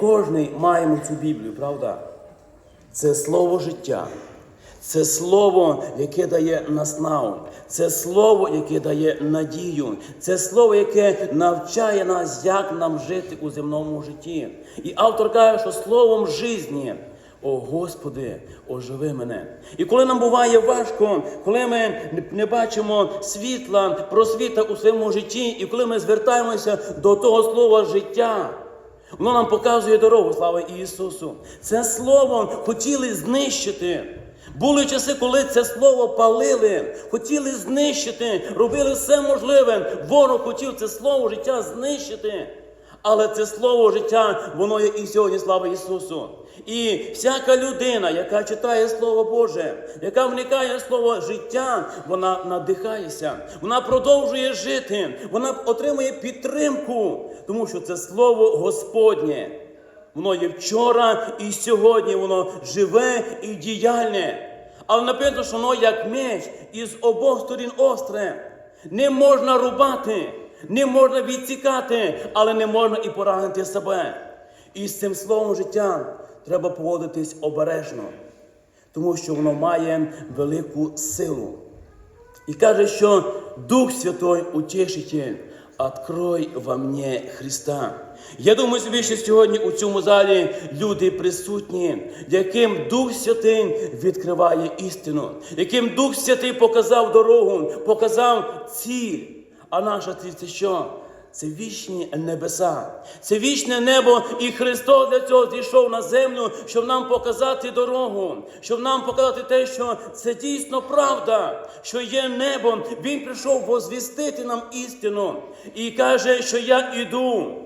кожний маємо цю Біблію, правда? Це слово життя. Це слово, яке дає наснагу. Це слово, яке дає надію. Це слово, яке навчає нас, як нам жити у земному житті. І автор каже, що словом житті. О Господи, оживи мене. І коли нам буває важко, коли ми не бачимо світла, просвіта у своєму житті, і коли ми звертаємося до того слова життя, Воно нам показує дорогу, слава Ісусу. Це слово хотіли знищити. Були часи, коли це слово палили, хотіли знищити, робили все можливе. Ворог хотів це слово життя знищити. Але це слово життя, воно є і сьогодні, слава Ісусу. І всяка людина, яка читає Слово Боже, яка вникає в слово життя, вона надихається, вона продовжує жити, вона отримує підтримку, тому що це слово Господнє. Воно є вчора і сьогодні, воно живе і діяльне. Але написано, що воно як меч із обох сторін остре. Не можна рубати, не можна відсікати, але не можна і поранити себе. І з цим словом життя треба поводитись обережно, тому що воно має велику силу. І каже, що Дух Святой Утішитель, открой во мне Христа. Я думаю собі, що сьогодні у цьому залі люди присутні, яким Дух Святий відкриває істину, яким Дух Святий показав дорогу, показав ціль. А наша ціль це що? Це вічні небеса, це вічне небо, і Христос для цього зійшов на землю, щоб нам показати дорогу, щоб нам показати те, що це дійсно правда, що є небо. Він прийшов возвістити нам істину і каже, що я іду.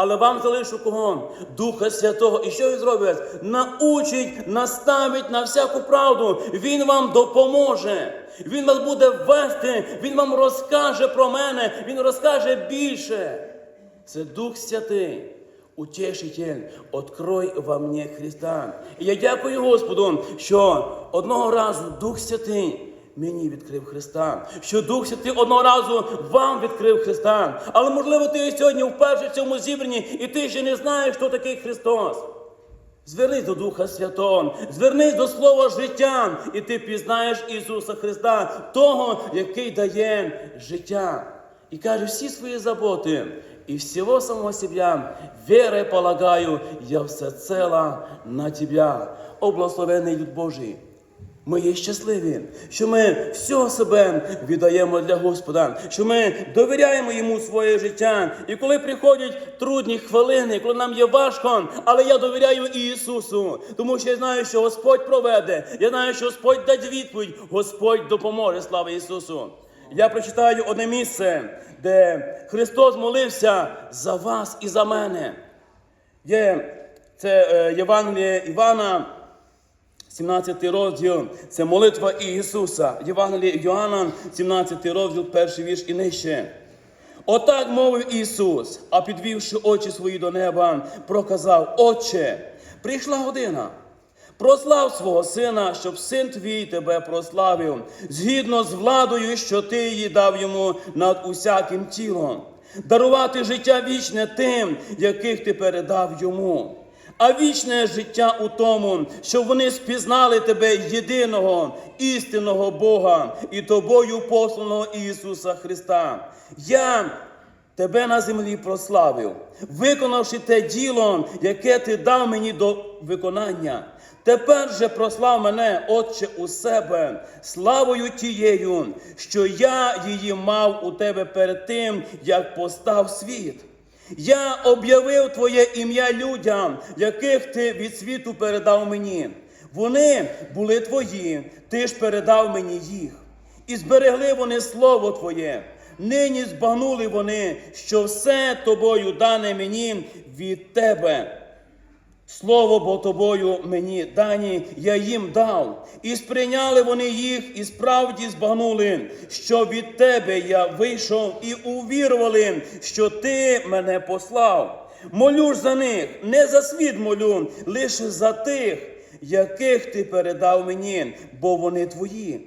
Але вам залишу кого? Духа Святого. І що він зробить? Научить, наставить на всяку правду. Він вам допоможе. Він вас буде вести, Він вам розкаже про мене, Він розкаже більше. Це Дух Святий. Утешитель, открой во мне Христа. І я дякую Господу, що одного разу Дух Святий мені відкрив Христа, що Дух Святий одного разу вам відкрив Христа. Але можливо, ти сьогодні вперше в цьому зібранні, і ти ще не знаєш, хто такий Христос. Звернись до Духа Святого, звернись до Слова життя, і ти пізнаєш Ісуса Христа, того, який дає життя. І каже, всі свої заботи і всього самого себя, верой полагаю, я всецело на Тебя. О, благословенний люд Божий! Ми є щасливі, що ми все себе віддаємо для Господа, що ми довіряємо йому своє життя. І коли приходять трудні хвилини, коли нам є важко, але я довіряю Ісусу, тому що я знаю, що Господь проведе, я знаю, що Господь дасть відповідь, Господь допоможе. Слава Ісусу! Я прочитаю одне місце, де Христос молився за вас і за мене. Є це е, Євангеліє Івана. 17 розділ це молитва Ісуса. Євангеліє Йоанна, 17 розділ, перший вірш і нижче. Отак мовив Ісус, а підвівши очі свої до неба, проказав: Отче, прийшла година. Прослав свого сина, щоб син твій тебе прославив, згідно з владою, що ти її дав йому над усяким тілом, дарувати життя вічне тим, яких ти передав йому. А вічне життя у тому, щоб вони спізнали тебе єдиного істинного Бога і тобою посланого Ісуса Христа. Я тебе на землі прославив, виконавши те діло, яке ти дав мені до виконання. Тепер же прослав мене, Отче, у себе, славою тією, що я її мав у тебе перед тим, як постав світ. Я об'явив Твоє ім'я людям, яких ти від світу передав мені. Вони були твої, ти ж передав мені їх. І зберегли вони слово Твоє. Нині збагнули вони, що все тобою дане мені від тебе. Слово бо тобою мені дані, я їм дав, і сприйняли вони їх, і справді збагнули, що від тебе я вийшов, і увірували, що ти мене послав. Молю ж за них, не за світ молю, лише за тих, яких ти передав мені, бо вони твої.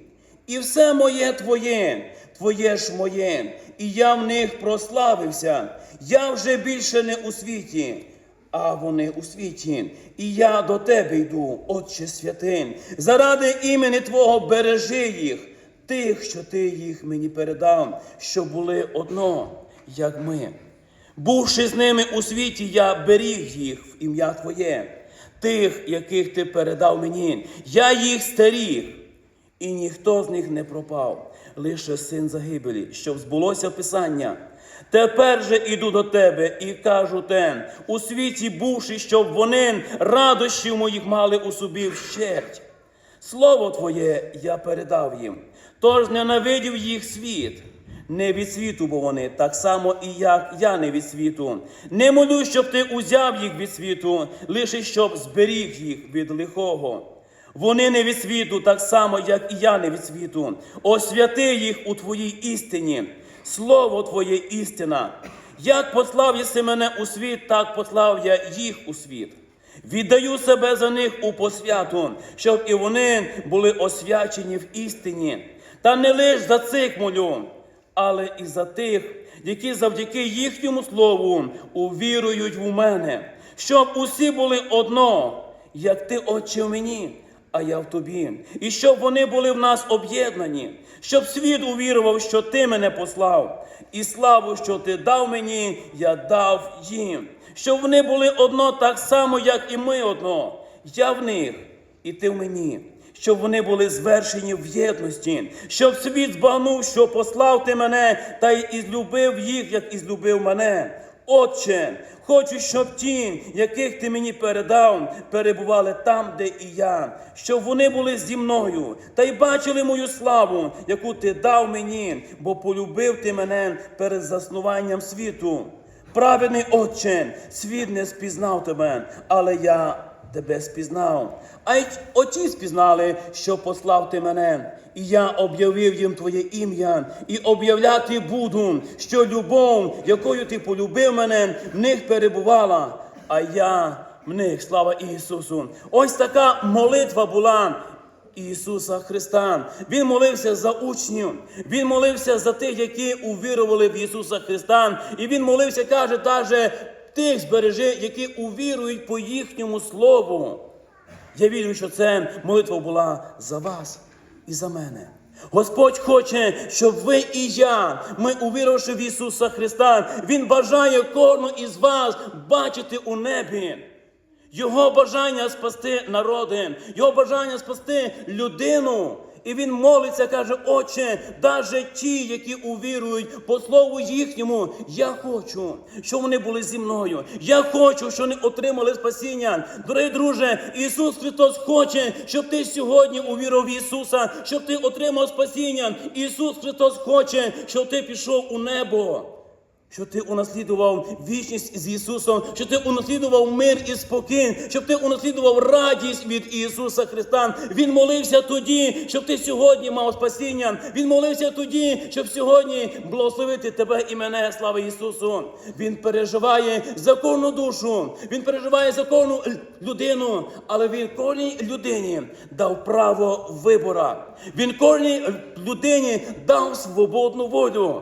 І все моє твоє, твоє ж моє, і я в них прославився. Я вже більше не у світі, а вони у світі. І я до тебе йду, Отче святин, заради імені Твого бережи їх, тих, що ти їх мені передав, що були одно, як ми. Бувши з ними у світі, я беріг їх в ім'я Твоє, тих, яких ти передав мені, я їх старіг, і ніхто з них не пропав, лише син загибелі, щоб збулося Писання. Тепер же іду до тебе і кажу те, у світі бувши, щоб вони радощів моїх мали у собі вщерть. Слово Твоє я передав їм, тож ненавидів їх світ. Не від світу, бо вони, так само і як я не від світу. Не молю, щоб ти узяв їх від світу, лише щоб зберіг їх від лихого. Вони не від світу, так само, як і я не від світу. Освяти їх у Твоїй істині. Слово Твоє істина. Як послав єси мене у світ, так послав я їх у світ. Віддаю себе за них у посвяту, щоб і вони були освячені в істині. Та не лиш за цих молю, але і за тих, які завдяки їхньому слову увірують в мене, щоб усі були одно, як ти, Отче, в мені, а я в тобі, і щоб вони були в нас об'єднані, щоб світ увірував, що ти мене послав, і славу, що ти дав мені, я дав їм, щоб вони були одно так само, як і ми одно. Я в них, і ти в мені. Щоб вони були звершені в єдності, щоб світ збагнув, що послав ти мене, та й ізлюбив їх, як ізлюбив мене. Отче, хочу, щоб ті, яких ти мені передав, перебували там, де і я, щоб вони були зі мною, та й бачили мою славу, яку ти дав мені, бо полюбив ти мене перед заснуванням світу. Праведний Отче, світ не спізнав тебе, але я тебе спізнав. А й оті спізнали, що послав ти мене. І я об'явив їм Твоє ім'я, і об'являти буду, що любов, якою ти полюбив мене, в них перебувала, а я в них, слава Ісусу. Ось така молитва була. Ісуса Христа. Він молився за учнів, Він молився за тих, які увірували в Ісуса Христа. І Він молився, каже, даже тих збережи, які увірують по їхньому слову. Я вірю, що це молитва була за вас і за мене. Господь хоче, щоб ви і я, ми увіривши в Ісуса Христа, Він бажає кожного із вас бачити у небі. Його бажання спасти народи, його бажання спасти людину. І він молиться, каже, Отче, даже ті, які увірують по слову їхньому, я хочу, щоб вони були зі мною. Я хочу, щоб вони отримали спасіння. Дорогі друже, Ісус Христос хоче, щоб ти сьогодні увірував в Ісуса, щоб ти отримав спасіння. Ісус Христос хоче, щоб ти пішов у небо. Щоб ти унаслідував вічність з Ісусом, щоб ти унаслідував мир і спокій, щоб ти унаслідував радість від Ісуса Христа. Він молився тоді, щоб ти сьогодні мав спасіння. Він молився тоді, щоб сьогодні благословити тебе і мене, слава Ісусу. Він переживає за кожну душу, він переживає за кожну людину, але він кожній людині дав право вибора. Він кожній людині дав свободну волю.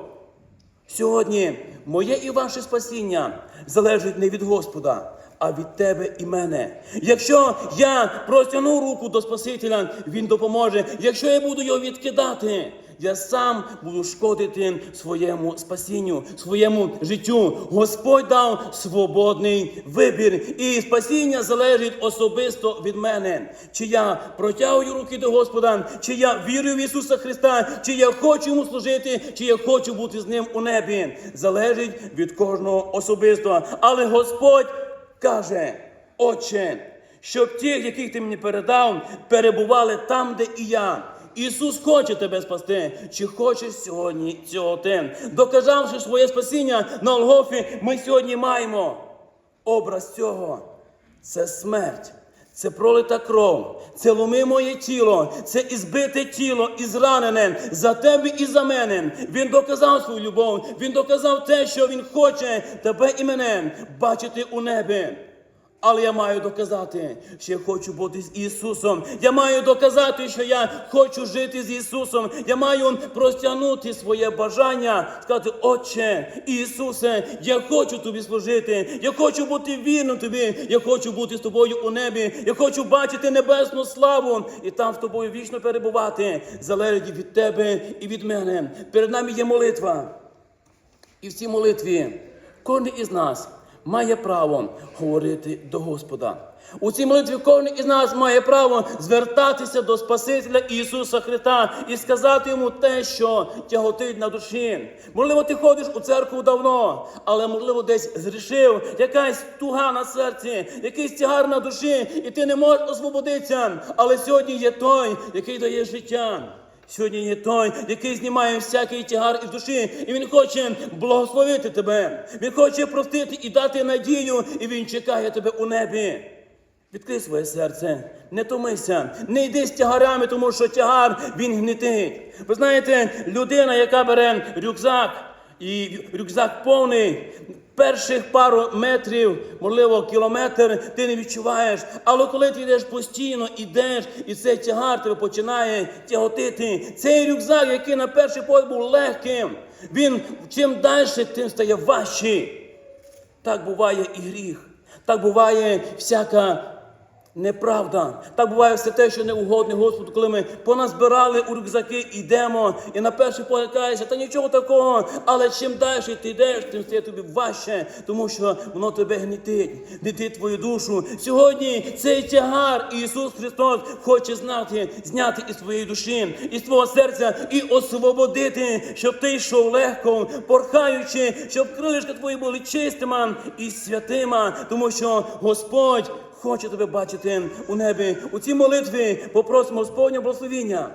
Сьогодні моє і ваше спасіння залежить не від Господа, а від тебе і мене. Якщо я простягну руку до Спасителя, Він допоможе. Якщо я буду його відкидати, я сам буду шкодити своєму спасінню, своєму життю. Господь дав свободний вибір, і спасіння залежить особисто від мене. Чи я протягую руки до Господа, чи я вірю в Ісуса Христа, чи я хочу йому служити, чи я хочу бути з ним у небі. Залежить від кожного особисто. Але Господь каже, Отче, щоб ті, яких ти мені передав, перебували там, де і я. Ісус хоче тебе спасти. Чи хочеш сьогодні цього ти? Доказавши своє спасіння на Олгофі, ми сьогодні маємо образ цього. Це смерть. Це пролита кров, це ломи моє тіло, це ізбите тіло, і зранене за тебе і за мене. Він доказав свою любов, він доказав те, що він хоче тебе і мене бачити у небі. Але я маю доказати, що я хочу бути з Ісусом. Я маю доказати, що я хочу жити з Ісусом. Я маю простягнути своє бажання, сказати, Отче, Ісусе, я хочу тобі служити, я хочу бути вірним тобі, я хочу бути з тобою у небі, я хочу бачити небесну славу і там з тобою вічно перебувати, залежить від тебе і від мене. Перед нами є молитва. І в цій молитві кожен із нас має право говорити до Господа. У цій молитві кожен із нас має право звертатися до Спасителя Ісуса Христа і сказати йому те, що тяготить на душі. Можливо, ти ходиш у церкву давно, але можливо десь зрішив якась туга на серці, якийсь тягар на душі, і ти не можеш освободитися. Але сьогодні є той, який дає життя. Сьогодні є той, який знімає всякий тягар із душі, і він хоче благословити тебе. Він хоче простити і дати надію, і він чекає тебе у небі. Відкрий своє серце, не томися, не йди з тягарами, тому що тягар він гнітить. Ви знаєте, людина, яка бере рюкзак, і рюкзак повний. Перших пару метрів, можливо, кілометр, ти не відчуваєш. Але коли ти йдеш постійно, ідеш, і цей тягар тебе починає тяготити. Цей рюкзак, який на перший погляд був легким, він чим далі, тим стає важчий. Так буває і гріх. Так буває всяка неправда. Так буває все те, що не угодне Господу, коли ми поназбирали у рюкзаки, йдемо, і на перший погляд кажеться, та нічого такого. Але чим далі ти йдеш, тим стає тобі важче, тому що воно тебе гнітить, гнітить твою душу. Сьогодні цей тягар Ісус Христос хоче знати, зняти із твоєї душі, із твого серця і освободити, щоб ти йшов легко, порхаючи, щоб крилишка твої були чистима і святима, тому що Господь хоче тебе бачити у небі. У цій молитві попросимо Господнього благословіння.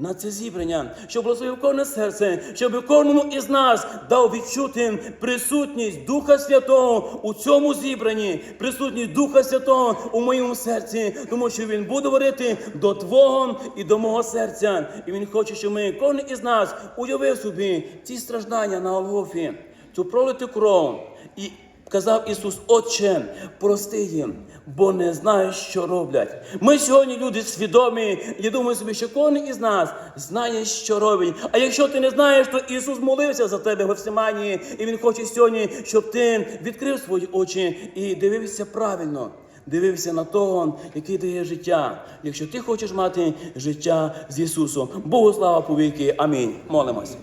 На це зібрання, щоб благословив кожне серце, щоб кожному із нас дав відчути присутність Духа Святого у цьому зібранні, присутність Духа Святого у моєму серці, тому що Він буде говорити до Твого і до мого серця. І Він хоче, щоб ми, кожен із нас, уявив собі ці страждання на Голгофі, цю пролиту кров. І Казав Ісус, Отче, прости їм, бо не знаєш, що роблять. Ми сьогодні люди свідомі. Я думаю собі, що кожен із нас знає, що робить. А якщо ти не знаєш, то Ісус молився за тебе в Гефсиманії, і Він хоче сьогодні, щоб ти відкрив свої очі і дивився правильно. Дивився на того, який дає життя. Якщо ти хочеш мати життя з Ісусом, Богу слава повіки. Амінь. Молимось.